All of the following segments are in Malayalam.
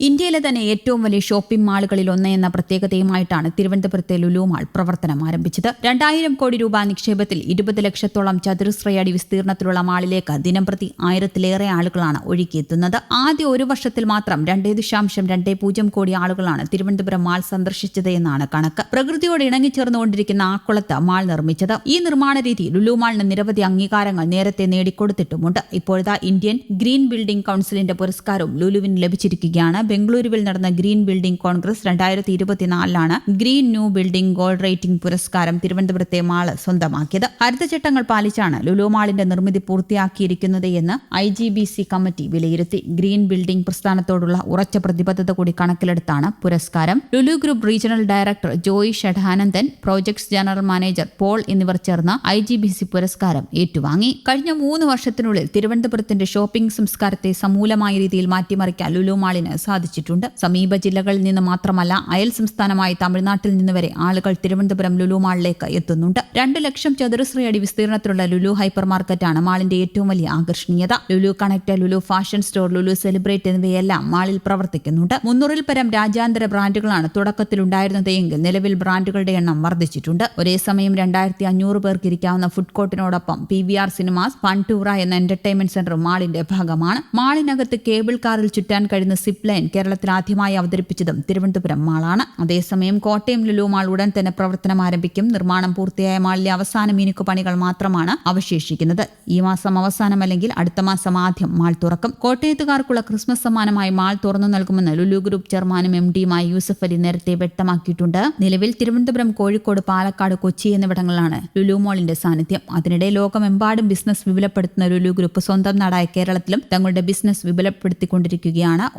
ഇന്ത്യയിലെ തന്നെ ഏറ്റവും വലിയ ഷോപ്പിംഗ് മാളുകളിൽ ഒന്ന് എന്ന പ്രത്യേകതയുമായിട്ടാണ് തിരുവനന്തപുരത്തെ ലുലു മാൾ പ്രവർത്തനം ആരംഭിച്ചത്. രണ്ടായിരം കോടി രൂപ നിക്ഷേപത്തിൽ ഇരുപത് ലക്ഷത്തോളം ചതുരശ്രയടി വിസ്തീർണത്തിലുള്ള മാളിലേക്ക് ദിനം പ്രതി ആയിരത്തിലേറെ ആളുകളാണ് ഒഴുകിയെത്തുന്നത്. ആദ്യ ഒരു വർഷത്തിൽ മാത്രം രണ്ടേ ദശാംശം രണ്ടേ പൂജ്യം കോടി ആളുകളാണ് തിരുവനന്തപുരം മാൾ സന്ദർശിച്ചത് എന്നാണ് കണക്ക്. പ്രകൃതിയോട് ഇണങ്ങിച്ചേർന്നുകൊണ്ടിരിക്കുന്ന ആക്കുളത്ത് മാൾ നിർമ്മിച്ചത്. ഈ നിർമ്മാണ രീതി ലുലു മാളിന് നിരവധി അംഗീകാരങ്ങൾ നേരത്തെ നേടിക്കൊടുത്തിട്ടുമുണ്ട്. ഇപ്പോഴത്തെ ഇന്ത്യൻ ഗ്രീൻ ബിൽഡിംഗ് കൌൺസിലിന്റെ പുരസ്കാരവും ലുലുവിന് ലഭിച്ചിരിക്കുകയാണ്. ബംഗളൂരുവിൽ നടന്ന ഗ്രീൻ ബിൽഡിംഗ് കോൺഗ്രസ് രണ്ടായിരത്തി ഇരുപത്തിനാലിലാണ് green new building gold rating പുരസ്കാരം തിരുവനന്തപുരത്തെ മാൾ സ്വന്തമാക്കിയത്. ഹരിതചട്ടങ്ങൾ പാലിച്ചാണ് ലുലു മാളിന്റെ നിർമ്മിതി പൂർത്തിയാക്കിയിരിക്കുന്നത് എന്ന് I G B C committee വിലയിരുത്തി. ഗ്രീൻ ബിൽഡിംഗ് പ്രസ്ഥാനത്തോടുള്ള ഉറച്ച പ്രതിബദ്ധത കൂടി കണക്കിലെടുത്താണ് പുരസ്കാരം. Lulu group regional director Joy Shadanandan projects general manager Paul എന്നിവർ ചേർന്ന് ഐ ജി ബി സി പുരസ്കാരം ഏറ്റുവാങ്ങി. കഴിഞ്ഞ മൂന്ന് വർഷത്തിനുള്ളിൽ തിരുവനന്തപുരത്തിന്റെ ഷോപ്പിംഗ് സംസ്കാരത്തെ സമൂലമായ രീതിയിൽ മാറ്റിമറിക്കാൻ ലുലു മാളിന് സാധിച്ചിട്ടുണ്ട് സമീപ ജില്ലകളിൽ നിന്ന് മാത്രമല്ല അയൽ സംസ്ഥാനമായ തമിഴ്നാട്ടിൽ നിന്ന് വരെ ആളുകൾ തിരുവനന്തപുരം ലുലു മാളിലേക്ക് എത്തുന്നുണ്ട്. രണ്ട് ലക്ഷം ചതുരശ്ര അടി വിസ്തീർണത്തിലുള്ള ലുലു ഹൈപ്പർ മാർക്കറ്റാണ് മാളിന്റെ ഏറ്റവും വലിയ ആകർഷണീയത. Lulu connect Lulu fashion store Lulu celebrate എന്നിവയെല്ലാം മാളിൽ പ്രവർത്തിക്കുന്നുണ്ട്. മുന്നൂറിൽ പരം രാജ്യാന്തര ബ്രാൻഡുകളാണ് തുടക്കത്തിലുണ്ടായിരുന്നത് എങ്കിൽ നിലവിൽ ബ്രാൻഡുകളുടെ എണ്ണം വർദ്ധിച്ചിട്ടുണ്ട്. ഒരേ സമയം രണ്ടായിരത്തി അഞ്ഞൂറ് പേർക്ക് ഇരിക്കാവുന്ന food കോർട്ടിനോടൊപ്പം P V R cinemas Funtura എന്ന എന്റർടൈൻമെന്റ് സെന്ററും മാളിന്റെ ഭാഗമാണ്. മാളിനകത്ത് കേബിൾ കാറിൽ ചുറ്റാൻ കഴിയുന്ന സിപ്ലൈൻ ലൈൻ കേരളത്തിൽ ആദ്യമായി അവതരിപ്പിച്ചതും തിരുവനന്തപുരം മാളാണ്. അതേസമയം കോട്ടയം ലുലു മാൾ ഉടൻ തന്നെ പ്രവർത്തനം ആരംഭിക്കും. നിർമ്മാണം പൂർത്തിയായ മാളിലെ അവസാന മിനുക്ക് പണികൾ മാത്രമാണ് അവശേഷിക്കുന്നത്. ഈ മാസം അവസാനം അല്ലെങ്കിൽ അടുത്ത മാസം ആദ്യം മാൾ തുറക്കും. കോട്ടയത്തുകാർക്കുള്ള ക്രിസ്മസ് സമ്മാനമായി മാൾ തുറന്നു നൽകുമെന്ന് ലുലു ഗ്രൂപ്പ് ചെയർമാനും എം ഡിയുമായി യൂസഫ് അലി നേരത്തെ വ്യക്തമാക്കിയിട്ടുണ്ട്. നിലവിൽ തിരുവനന്തപുരം കോഴിക്കോട് പാലക്കാട് കൊച്ചി എന്നിവിടങ്ങളിലാണ് ലുലു മാളിന്റെ സാന്നിധ്യം. അതിനിടെ ലോകമെമ്പാടും ബിസിനസ് വിപുലപ്പെടുത്തുന്ന ലുലു ഗ്രൂപ്പ് സ്വന്തം നാടായ കേരളത്തിലും തങ്ങളുടെ ബിസിനസ് വിപുലപ്പെടുത്തിക്കൊണ്ടിരിക്കുകയാണ്.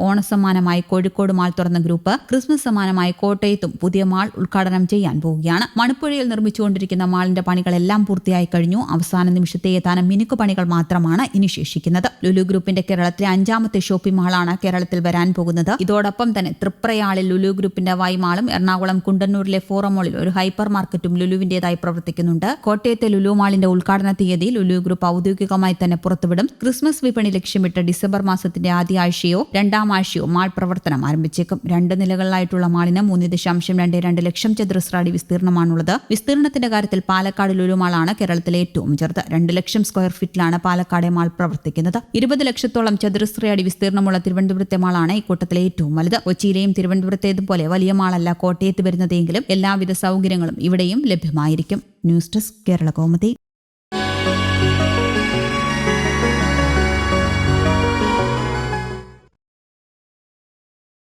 ഓണസമ്മാനമായി കോഴിക്കോട് മാൾ തുറന്ന ഗ്രൂപ്പ് ക്രിസ്മസ് സമ്മാനമായി കോട്ടയത്തും പുതിയ മാൾ ഉദ്ഘാടനം ചെയ്യാൻ പോവുകയാണ്. മണിപ്പുഴയിൽ നിർമ്മിച്ചുകൊണ്ടിരിക്കുന്ന മാളിന്റെ പണികളെല്ലാം പൂർത്തിയായി കഴിഞ്ഞു. അവസാന നിമിഷത്തെ ഏതാനും മിനുക്ക് പണികൾ മാത്രമാണ് ഇനി ശേഷിക്കുന്നത്. ലുലു ഗ്രൂപ്പിന്റെ കേരളത്തിലെ അഞ്ചാമത്തെ ഷോപ്പിംഗ് മാളാണ് കേരളത്തിൽ വരാൻ പോകുന്നത്. ഇതോടൊപ്പം തന്നെ തൃപ്രയാളിൽ ലുലു ഗ്രൂപ്പിന്റെ വൈമാളും എറണാകുളം കുണ്ടന്നൂരിലെ ഫോറം മോളിൽ ഒരു ഹൈപ്പർ മാർക്കറ്റും ലുലുവിന്റേതായി പ്രവർത്തിക്കുന്നുണ്ട്. കോട്ടയത്തെ ലുലു മാളിന്റെ ഉദ്ഘാടന തീയതി ലുലു ഗ്രൂപ്പ് ഔദ്യോഗികമായി തന്നെ പുറത്തുവിടും. ക്രിസ്മസ് വിപണി ലക്ഷ്യമിട്ട് ഡിസംബർ മാസത്തിന്റെ ആദ്യ ആഴ്ചയോ രണ്ടാം ആഴ്ചയോ മാൾ പ്രവർത്തനം ആരംഭിച്ചേക്കും. രണ്ട് നിലകളിലായിട്ടുള്ള മാളിന് മൂന്ന് ദശാംശം രണ്ട് രണ്ട് ലക്ഷം ചതുരശ്ര അടി വിസ്തീർണമാണുള്ളത്. വിസ്തീർണത്തിന്റെ കാര്യത്തിൽ പാലക്കാട് ലുലു മാളാണ് കേരളത്തിലെ ഏറ്റവും ചെറുത്. രണ്ട് ലക്ഷം സ്ക്വയർ ഫീറ്റിലാണ് പാലക്കാട് മാൾ പ്രവർത്തിക്കുന്നത്. ഇരുപത് ലക്ഷത്തോളം ചതുരശ്ര അടി വിസ്തീർണമുള്ള തിരുവനന്തപുരത്തെ മാളാണ് ഇക്കൂട്ടത്തിലെ ഏറ്റവും വലുത്. കൊച്ചിയിലെയും തിരുവനന്തപുരത്തേതുപോലെ വലിയ മാളല്ല കോട്ടയത്ത് വരുന്നതെങ്കിലും എല്ലാവിധ സൗകര്യങ്ങളും ഇവിടെയും ലഭ്യമായിരിക്കും. News desk Kerala കോമതി